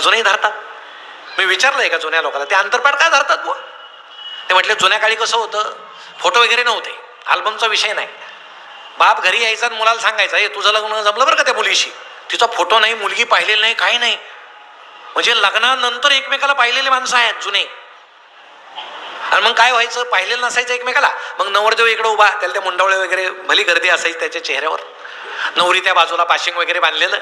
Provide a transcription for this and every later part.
अजूनही धरतात? मी विचारलं का जुन्या लोकांना ते अंतरपाठ काय धरतात बुवा? ते म्हटले जुन्या काळी कसं होतं? फोटो वगैरे नव्हते अल्बमचा विषय नाही. बाप घरी यायचा आणि मुलाला सांगायचा हे तुझं लग्न जमलं बरं का त्या मुलीशी? तिचा फोटो नाही मुलगी पाहिलेली नाही काही नाही. म्हणजे लग्नानंतर एकमेकाला पाहिलेले माणसं आहेत जुने. आणि मग काय व्हायचं? पाहिलेलं नसायचं एकमेकाला. मग नवरदेव इकडे उभा त्याला ते मुंडवळे वगैरे भली गर्दी असायची त्याच्या चेहऱ्यावर. नवरी त्या बाजूला पाशिंग वगैरे बांधलेलं.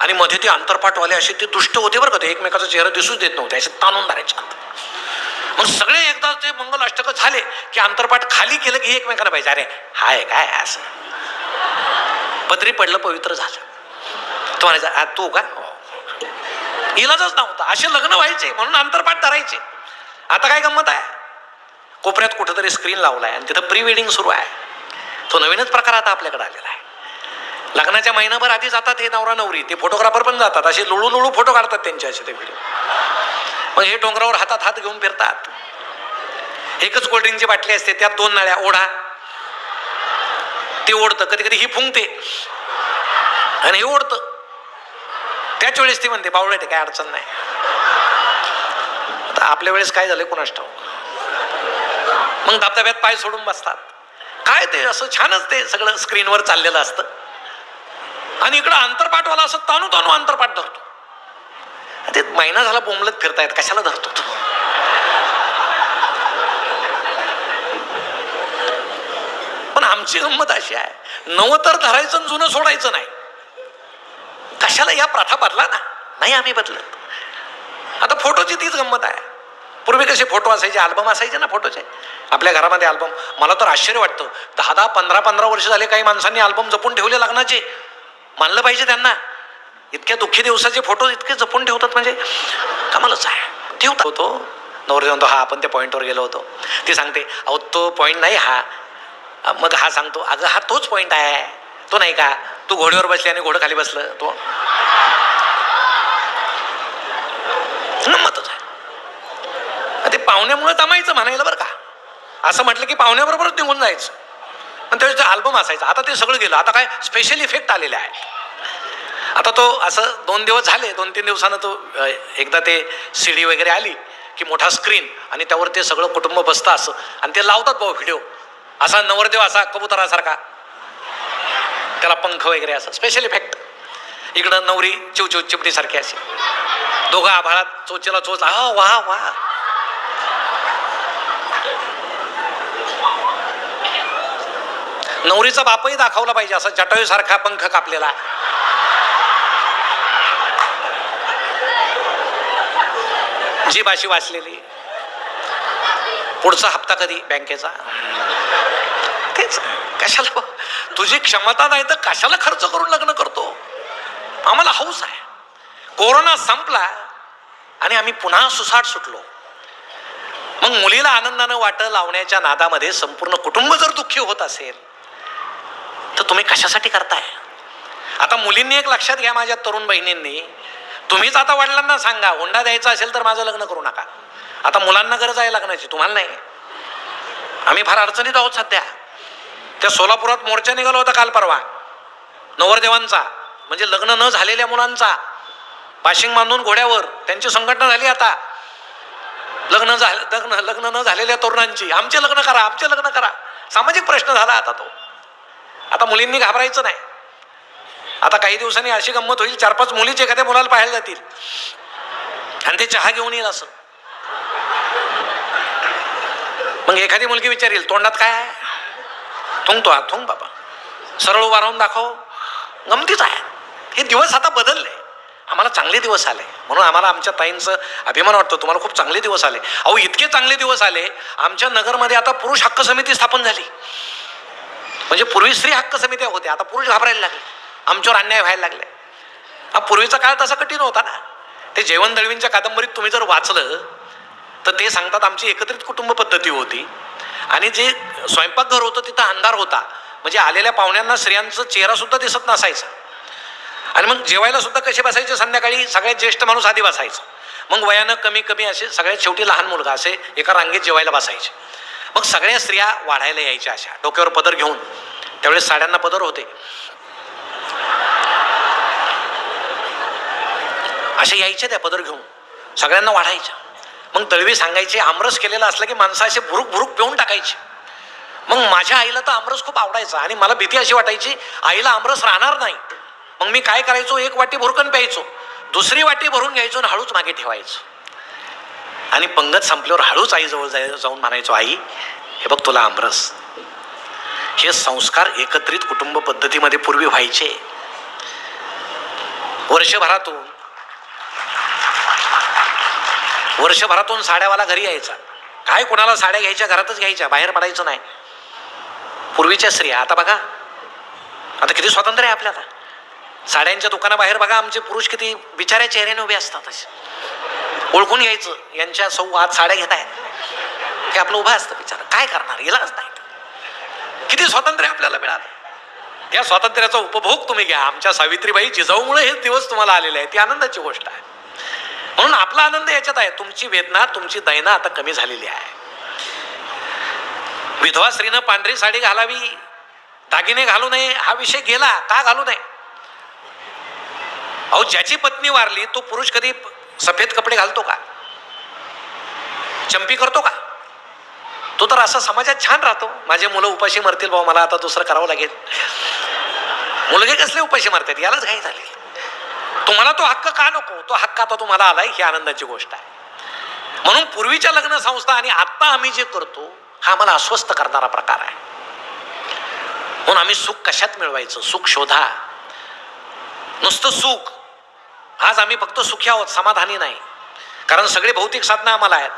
आणि मध्ये ते अंतरपाठवाले असे ते दुष्ट होते बरं का ते एकमेकाचा चेहरा दिसूच देत नव्हते असे ताणून धरायचे. मग सगळे एकदा ते मंगल अष्टक झाले की अंतरपाठ खाली केलं की एकमेकांना पाहिजे. अरे हाय काय असं. पदरी पडलं पवित्र झालं. तो म्हणायचा तू का हो. इलाजच नव्हता. असे लग्न व्हायचे म्हणून अंतरपाठ धरायचे. आता काय गंमत आहे? कोपऱ्यात कुठंतरी स्क्रीन लावलाय आणि तिथं प्री वेडिंग सुरू आहे. तो नवीनच प्रकार आता आपल्याकडे आलेला लग्नाच्या महिनाभर आधी जातात हे नवरा नवरी. ते फोटोग्राफर पण जातात. असे लुळू लुळू फोटो काढतात त्यांचे असे ते व्हिडिओ मग हे डोंगरावर हातात हात घेऊन फिरतात. एकच कोल्ड्रिंकची बाटली असते त्यात दोन नळ्या ओढा. ते ओढतं. कधी कधी ही फुंकते. आणि हे ओढतं. त्याच वेळेस ती म्हणते बावळटे काय अडचण नाही. आता आपल्या वेळेस काय झालं कोणास ठाऊक? मग धबधब्यात पाय सोडून बसतात. काय ते असं छानच ते सगळं स्क्रीनवर चाललेलं असतं. आणि इकडं अंतरपाठवाला असं तानू तानू अंतरपाठ धरतो. ते महिना झाला बोंबलत फिरतायत कशाला धरतो तो? पण आमची गंमत अशी आहे नवं तर धरायचं आणि जुनं सोडायचं नाही. कशाला या प्रथा बदला ना? नाही आम्ही बदलत. आता फोटोची तीच गंमत आहे. पूर्वी कसे फोटो असायचे अल्बम असायचे ना फोटोचे? आपल्या घरामध्ये अल्बम मला तर आश्चर्य वाटतं. दहा दहा पंधरा पंधरा वर्ष झाले काही माणसांनी अल्बम जपून ठेवले लग्नाचे. मानलं पाहिजे त्यांना. इतक्या दुःखी दिवसाचे फोटो इतके जपून ठेवतात म्हणजे कमालच आहे ठेवता होतो. नवरे म्हणतो हा आपण त्या पॉईंटवर गेलो होतो. ती सांगते अहो तो पॉईंट नाही हा. मग हा सांगतो अगं हा तोच पॉईंट आहे. तो नाही का? तू घोड्यावर बसली आणि घोडं खाली बसलं. तो मतच आहे. ते पाहुण्यामुळे तमायचं म्हणायला बरं का. असं म्हटलं की पाहुण्याबरोबरच निघून जायचं. पण त्यावेळेस अल्बम असायचं. आता ते सगळं गेलं. आता काय स्पेशल इफेक्ट आलेले आहे. आता तो असं दोन दिवस झाले दोन तीन दिवसानं तो एकदा ते सीडी वगैरे आली की मोठा स्क्रीन आणि त्यावर ते सगळं कुटुंब बसतं असं. आणि ते लावतात भाऊ व्हिडिओ असा नवरदेव असा कबुतरासारखा. त्याला पंख वगैरे असं. स्पेशल इफेक्ट इकडं नवरी चिवचिव चिपटीसारखी असे दोघं आभाळात चोचेला चोच. हा वा वा. नवरीचा बापही दाखवला पाहिजे असा जटायूसारखा पंख कापलेला. जी भाषी वाचलेली. पुढचा हप्ता कधी बँकेचा? तेच कशाला तुझी क्षमता नाही तर कशाला खर्च करून लग्न करतो? आम्हाला हौस आहे. कोरोना संपला आणि आम्ही पुन्हा सुसाट सुटलो. मग मुलीला आनंदानं वाटं लावण्याच्या नादामध्ये संपूर्ण कुटुंब जर दुःखी होत असेल तर तुम्ही कशासाठी करताय? आता मुलींनी एक लक्षात घ्या माझ्या तरुण बहिणींनी. तुम्हीच आता वडिलांना सांगा हुंडा द्यायचा असेल तर माझं लग्न करू नका. आता मुलांना गरज आहे लग्नाची तुम्हाला नाही. आम्ही फार अडचणीत आहोत सध्या. त्या सोलापुरात मोर्चा निघाला होता काल परवा. नवरदेवांचा म्हणजे लग्न न झालेल्या मुलांचा. पाशिंग बांधून घोड्यावर त्यांची संघटना झाली आता. लग्न झालं लग्न लग्न न झालेल्या तरुणांची. आमचे लग्न करा आमचे लग्न करा. सामाजिक प्रश्न झाला आता तो. आता मुलींनी घाबरायचं नाही. आता काही दिवसांनी अशी गंमत होईल चार पाच मुलीच एखाद्या मुलाला पाहायला जातील. आणि ते चहा घेऊन येईल असं. मग एखादी मुलगी विचारेल तोंडात काय आहे? थुंकतो हा थुंक बाबा. सरळ उभा राहून दाखव. गमतीच आहे. हे दिवस आता बदलले. आम्हाला चांगले दिवस आले. म्हणून आम्हाला आमच्या ताईंचं अभिमान वाटतो. तुम्हाला खूप चांगले दिवस आले. अहो इतके चांगले दिवस आले. आमच्या नगरमध्ये आता पुरुष हक्क समिती स्थापन झाली. म्हणजे पूर्वी स्त्री हक्क समित्या होत्या आता पुरुष घाबरायला लागले. आमच्यावर अन्याय व्हायला लागले. हा पूर्वीचा काळ तसा कठीण होता ना. ते जेवण दळवींच्या कादंबरीत तुम्ही जर वाचलं तर ते सांगतात आमची एकत्रित कुटुंब पद्धती होती. आणि जे स्वयंपाकघर होतं तिथं अंधार होता. म्हणजे आलेल्या पाहुण्यांना स्त्रियांचं चेहरा सुद्धा दिसत नसायचा. आणि मग जेवायला सुद्धा कसे बसायचे? संध्याकाळी सगळ्यात ज्येष्ठ माणूस आधी बसायचा. मग वयानं कमी कमी असे सगळ्यात शेवटी लहान मुलगा असे एका रांगेत जेवायला बसायचे. मग सगळ्या स्त्रिया वाढायला यायच्या अशा. डोक्यावर पदर घेऊन. त्यावेळेस साड्यांना पदर होते. अशा यायच्या त्या पदर घेऊन. सगळ्यांना वाढायच्या. मग दळवी सांगायचे आमरस केलेला असला की माणसं असे भुरुक भुरुक पिऊन टाकायचे. मग माझ्या आईला तर आमरस खूप आवडायचा आणि मला भीती अशी वाटायची आईला आमरस राहणार नाही. मग मी काय करायचो? एक वाटी भुरकन प्यायचो. दुसरी वाटी भरून घ्यायचो आणि हळूच मागे ठेवायचो. आणि पंगत संपल्यावर हळूच आईजवळ जाय जाऊन म्हणायचो आई हे बघ तुला आमरस. हे संस्कार एकत्रित कुटुंब पद्धतीमध्ये पूर्वी व्हायचे. वर्षभरातून वर्षभरातून साड्यावाला घरी यायचा. काय कोणाला साड्या घ्यायच्या घरातच घ्यायच्या बाहेर पडायचं नाही. पूर्वीच्या स्त्रिया आता बघा. आता किती स्वातंत्र्य आहे आपल्याला. साड्यांच्या दुकानाबाहेर बघा आमचे पुरुष किती बिचाऱ्या चेहऱ्याने उभे असतात असे. ओळखून घ्यायचं यांच्या सौ आज साड्या घेत आहेत. हे आपलं उभं असतं बिचारा. काय करणार? इलाज नाही किती स्वातंत्र्य आपल्याला मिळालं? त्या स्वातंत्र्याचा उपभोग तुम्ही घ्या. आमच्या सावित्रीबाई जिजाऊमुळे हे दिवस तुम्हाला आलेले आहे ती आनंदाची गोष्ट आहे. म्हणून आपला आनंद याच्यात आहे. तुमची वेदना तुमची दैना आता कमी झालेली आहे. विधवा स्त्रीनं पांढरी साडी घालावी. दागिने घालू नये. हा विषय गेला. का घालू नये? अहो ज्याची पत्नी वारली तो पुरुष कधी सफेद कपडे घालतो का? चंपी करतो का? तो तर असा समाजात छान राहतो. माझे मुलं उपाशी मरतील भाऊ मला आता दुसरं करावं लागेल. मुलगे कसले उपाशी मारतात? यालाच घाई झाले तुम्हाला तो हक्क का नको? तो हक्क आता तुम्हाला आलाय ही आनंदाची गोष्ट आहे. म्हणून पूर्वीच्या लग्न संस्था आणि आत्ता आम्ही जे करतो हा मला अस्वस्थ करणारा प्रकार आहे. म्हणून आम्ही सुख कशात मिळवायचं? सुख शोधा. नुसतं सुख. आज आम्ही फक्त सुखी आहोत समाधानी नाही. कारण सगळे भौतिक साधनं आम्हाला आहेत.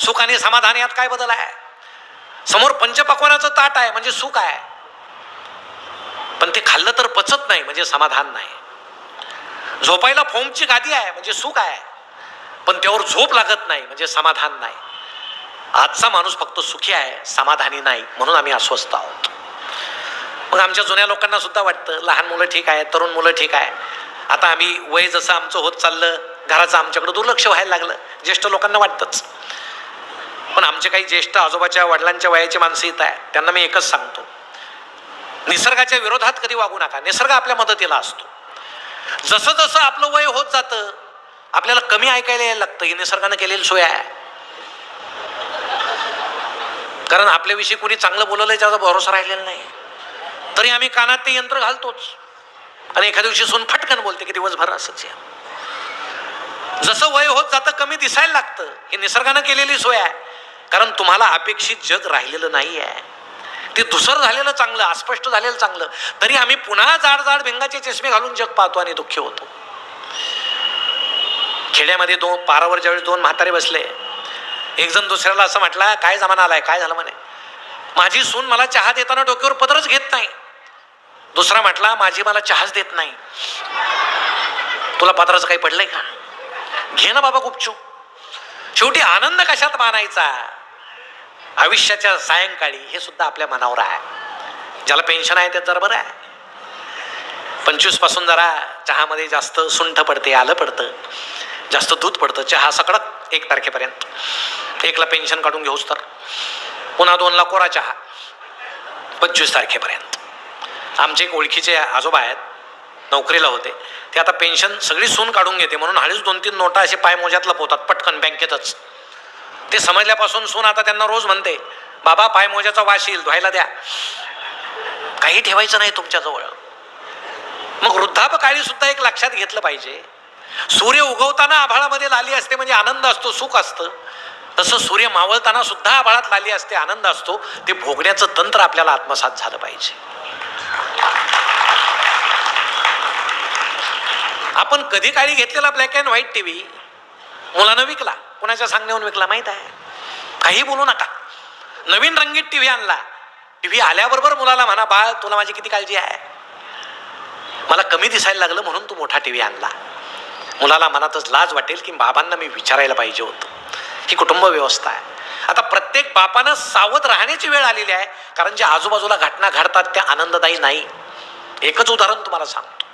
सुख आणि समाधान यात काय बदल आहे? समोर पंचपक्वानाचं ताट आहे म्हणजे सुख आहे. पण ते खाल्लं तर पचत नाही म्हणजे समाधान नाही. झोपायला फोमची गादी आहे म्हणजे सुख आहे. पण त्यावर झोप लागत नाही म्हणजे समाधान नाही. आजचा माणूस फक्त सुखी आहे समाधानी नाही म्हणून आम्ही अस्वस्थ आहोत. मग आमच्या जुन्या लोकांना सुद्धा वाटतं लहान मुलं ठीक आहे तरुण मुलं ठीक आहे. आता आम्ही वय जसं आमचं होत चाललं घराचं आमच्याकडं दुर्लक्ष व्हायला लागलं. ज्येष्ठ लोकांना वाटतंच. पण आमचे काही ज्येष्ठ आजोबाच्या वडिलांच्या वयाची माणसं येत आहे त्यांना मी एकच सांगतो. निसर्गाच्या विरोधात कधी वागू नका. निसर्ग आपल्या मदतीला असतो. जसं जसं आपलं वय होत जातं आपल्याला कमी ऐकायला यायला लागतं. ही निसर्गानं केलेली सोय आहे. कारण आपल्याविषयी कोणी चांगलं बोलवलंय त्याचा भरोसा राहिलेला नाही. तरी आम्ही कानात ते यंत्र घालतोच. आणि एखाद्या दिवशी सून फटकन बोलते की दिवसभर असंच या. जसं वय होत जातं कमी दिसायला लागतं. ही निसर्गानं केलेली सोय आहे. कारण तुम्हाला अपेक्षित जग राहिलेलं नाही आहे. ते दुसरं झालेलं चांगलं अस्पष्ट झालेलं चांगलं. तरी आम्ही पुन्हा जाड जाड भिंगाचे चष्मे घालून जग पाहतो आणि दुःखी होतो. खेड्यामध्ये दोन पारावर ज्यावेळेस दोन म्हातारे बसले एक जण दुसऱ्याला असं म्हटला काय जमाना आलाय? काय झालं? म्हणे. माझी सून मला चहा देताना डोक्यावर पदरच घेत नाही. दुसरा म्हटला माझी मला चहाच देत नाही. तुला पत्राचं काही पडलंय का? घे ना बाबा गुपचूप. शेवटी आनंद कशात मानायचा? आयुष्याच्या सायंकाळी हे सुद्धा आपल्या मनावर आहे. ज्याला पेन्शन आहे त्यात जरा बरं आहे. पंचवीसपासून जरा चहामध्ये जास्त सुंठ पडते आलं पडतं. जास्त दूध पडतं. चहा सकडत एक तारखेपर्यंत. एकला पेन्शन काढून घेऊस तर. पुन्हा दोनला कोरा चहा. पंचवीस तारखेपर्यंत. आमचे एक ओळखीचे आजोबा आहेत नोकरीला होते. ते आता पेन्शन सगळी सून काढून घेते म्हणून हळीच दोन तीन नोटा असे पाय मोज्यात लपवतात पटकन बँकेतच. ते समजल्यापासून सून आता त्यांना रोज म्हणते बाबा पाय मोज्याचा वास येईल धुवायला द्या. काही ठेवायचं नाही तुमच्याजवळ. मग वृद्धापकाळी सुद्धा एक लक्षात घेतलं पाहिजे. सूर्य उगवताना आभाळामध्ये लाली असते म्हणजे आनंद असतो सुख असतं. तसं सूर्य मावळताना सुद्धा आभाळात लाली असते आनंद असतो. ते भोगण्याचं तंत्र आपल्याला आत्मसात झालं पाहिजे. आपण कधी काळी घेतलेला ब्लॅक अँड व्हाईट टीव्ही मुलानं विकला. कुणाच्या सांगण्याहून विकला माहीत आहे? काही बोलू नका. नवीन रंगीत टीव्ही आणला. टीव्ही आल्याबरोबर मुलाला म्हणा बाळ तुला माझी किती काळजी आहे? मला कमी दिसायला लागलं म्हणून तू मोठा टीव्ही आणला. मुलाला मनातच लाज वाटेल की बाबांना मी विचारायला पाहिजे होतं. ही कुटुंब व्यवस्था आहे. आता प्रत्येक बापानं सावध राहण्याची वेळ आलेली आहे. कारण ज्या आजूबाजूला घटना घडतात त्या आनंददायी नाही. एकच उदाहरण तुम्हाला सांगतो.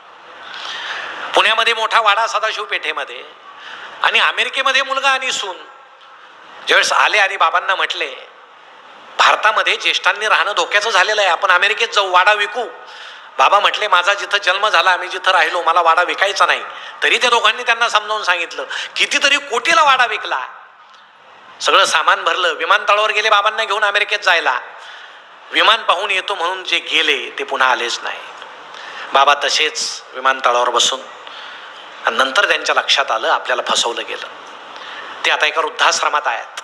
पुण्यामध्ये मोठा वाडा सदाशिव पेठेमध्ये आणि अमेरिकेमध्ये मुलगा आणि सून. ज्यावेळेस आले आणि बाबांना म्हटले भारतामध्ये ज्येष्ठांनी राहणं धोक्याचं झालेलं आहे. आपण अमेरिकेत जाऊ वाडा विकू. बाबा म्हटले माझा जिथं जन्म झाला आम्ही जिथं राहिलो मला वाडा विकायचा नाही. तरी त्या दोघांनी त्यांना समजावून सांगितलं कितीतरी कोटीला वाडा विकला. सगळं सामान भरलं. विमानतळावर गेले बाबांना घेऊन अमेरिकेत जायला. विमान पाहून येतो म्हणून जे गेले ते पुन्हा आलेच नाही. बाबा तसेच विमानतळावर बसून आणि नंतर त्यांच्या लक्षात आलं आपल्याला फसवलं गेलं. ते आता एका वृद्धाश्रमात आहेत.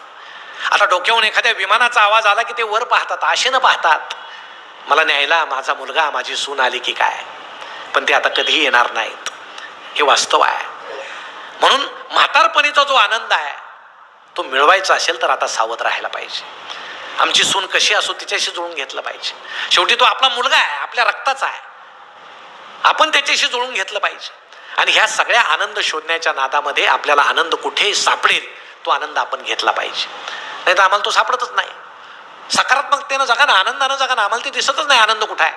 आता डोक्याहून एखाद्या विमानाचा आवाज आला की ते वर पाहतात आशेनं पाहतात. मला न्यायला माझा मुलगा माझी सून आली की काय? पण ते आता कधीही येणार नाहीत. हे वास्तव आहे. म्हणून म्हातारपणीचा जो आनंद आहे तो मिळवायचा असेल तर आता सावध राहायला पाहिजे. आमची सून कशी असो तिच्याशी जुळून घेतलं पाहिजे. शेवटी तो आपला मुलगा आहे आपल्या रक्ताचा आहे. आपण त्याच्याशी जुळून घेतलं पाहिजे. आणि ह्या सगळ्या आनंद शोधण्याच्या नादामध्ये आपल्याला आनंद कुठेही सापडेल तो आनंद आपण घेतला पाहिजे. नाही तर आम्हाला तो सापडतच नाही. सकारात्मकतेनं जगा ना आनंदानं जगा ना आम्हाला ते दिसतच नाही आनंद कुठं आहे.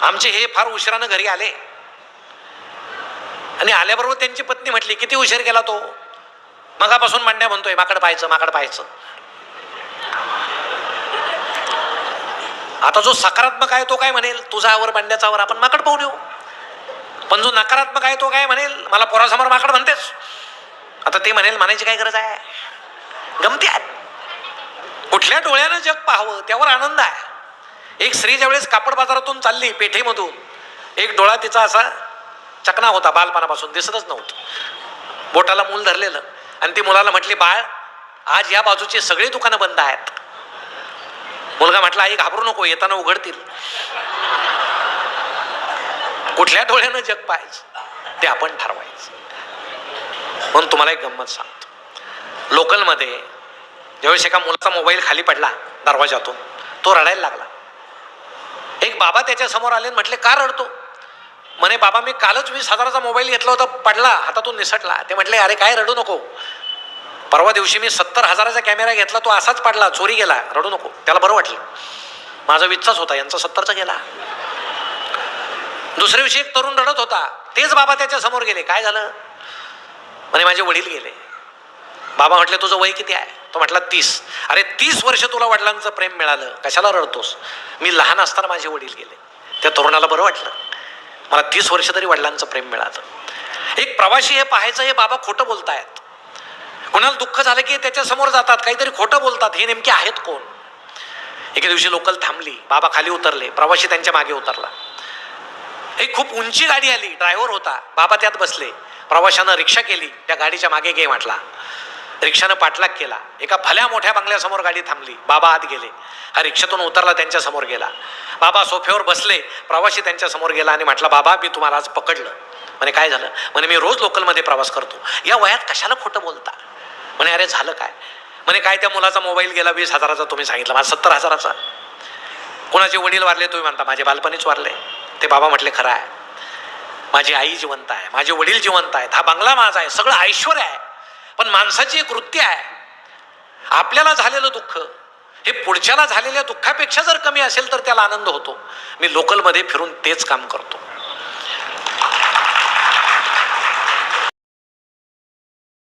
आमचे हे फार उशिरानं घरी आले. आणि आल्याबरोबर त्यांची पत्नी म्हटली किती उशीर गेला तो? मगापासून मांड्या म्हणतोय माकड पाहायचं माकड पाहायचं. आता जो सकारात्मक आहे तो काय म्हणेल? तुझा आवर मांड्याचा आवर आपण माकड पाहून येऊ. पण जो नकारात्मक आहे तो काय म्हणेल? मला पोरासमोर माकड म्हणतेस. आता ते म्हणेल म्हणायची काय गरज आहे? गमती आहे कुठल्या डोळ्यानं जग पाहावं त्यावर आनंद आहे. एक स्त्री ज्यावेळेस कापड बाजारातून चालली पेठेमधून एक डोळा तिचा असा चकना होता बालपणापासून दिसतच नव्हतं. बोटाला मूल धरलेलं. आणि ती मुलाला म्हटली बाळ आज या बाजूचे सगळे दुकानं बंद आहेत. मुलगा म्हटला आई घाबरू नको येताना उघडतील. कुठल्या डोळ्यानं जग पाहायचं ते आपण ठरवायचं. म्हणून तुम्हाला एक गंमत सांगतो. लोकलमध्ये ज्यावेळेस एका मुलाचा मोबाईल खाली पडला दरवाजातून तो रडायला लागला. एक बाबा त्याच्यासमोर आले म्हटले का रडतो? म्हणे बाबा मी कालच वीस हजाराचा मोबाईल घेतला होता पडला. हातातून निसटला. ते म्हटले अरे काय रडू नको. परवा दिवशी मी सत्तर हजाराचा कॅमेरा घेतला तो असाच पडला चोरी गेला. रडू नको. त्याला बरं वाटलं. माझा वीसचाच होता यांचा सत्तरचा गेला. दुसऱ्या दिवशी एक तरुण रडत होता. तेच बाबा त्याच्यासमोर गेले. काय झालं? म्हणे माझे वडील गेले. बाबा म्हटले तुझं वय किती आहे? तो म्हटला तीस. अरे तीस वर्ष तुला वडिलांचं प्रेम मिळालं. कशाला रडतोस? मी लहान असताना माझे वडील गेले. त्या तरुणाला बरं वाटलं. मला तीस वर्ष तरी वडिलांचं प्रेम मिळालं. एक प्रवासी हे पाहायचं हे बाबा खोटं बोलतायत. कोणाला दुःख झालं की त्याच्यासमोर जातात काहीतरी खोटं बोलतात हे नेमके आहेत कोण? एके दिवशी लोकल थांबली बाबा खाली उतरले प्रवासी त्यांच्या मागे उतरला. एक खूप उंची गाडी आली ड्रायव्हर होता बाबा त्यात बसले. प्रवाशानं रिक्षा केली त्या गाडीच्या मागे घे म्हटला रिक्षानं पाठलाग केला. एका भल्या मोठ्या बंगल्यासमोर गाडी थांबली. बाबा आत गेले. हा रिक्षातून उतरला त्यांच्यासमोर गेला. बाबा सोफ्यावर बसले. प्रवासी त्यांच्यासमोर गेला आणि म्हटला बाबा मी तुम्हाला आज पकडलं. म्हणे काय झालं? म्हणे मी रोज लोकलमध्ये प्रवास करतो. या वयात कशाला खोटं बोलता? म्हणे अरे झालं काय? म्हणे काय त्या मुलाचा मोबाईल गेला वीस हजाराचा? तुम्ही सांगितलं. माझा सत्तर हजाराचा. कोणाचे वडील वारले तुम्ही म्हणता? माझे बालपणीच वारले. ते बाबा म्हटले खरं आहे. माझी आई जिवंत आहे. माझे वडील जिवंत आहेत. हा बंगला माझा आहे. सगळं ऐश्वर आहे. पण माणसाची एक वृत्ती आहे. आपल्याला झालेलं दुःख हे पुढच्याला झालेल्या दुःखापेक्षा जर कमी असेल तर त्याला आनंद होतो. मी लोकलमध्ये फिरून तेच काम करतो.